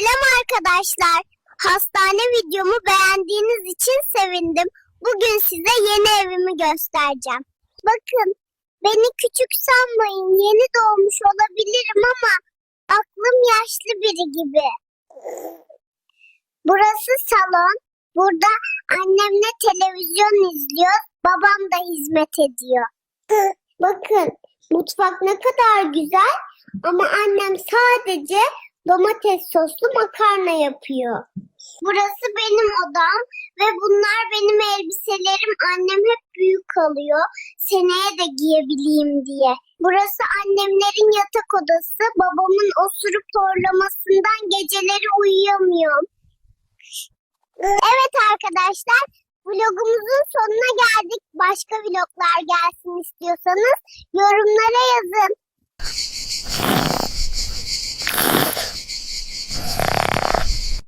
Selam arkadaşlar. Hastane videomu beğendiğiniz için sevindim. Bugün size yeni evimi göstereceğim. Bakın, beni küçük sanmayın. Yeni doğmuş olabilirim ama aklım yaşlı biri gibi. Burası salon. Burada annemle televizyon izliyor. Babam da hizmet ediyor. Bakın, mutfak ne kadar güzel ama annem sadece domates soslu makarna yapıyor. Burası benim odam ve bunlar benim elbiselerim. Annem hep büyük alıyor. Seneye de giyebileyim diye. Burası annemlerin yatak odası. Babamın osurup horlamasından geceleri uyuyamıyorum. Evet arkadaşlar, vlogumuzun sonuna geldik. Başka vloglar gelsin istiyorsanız yorumlara yazın.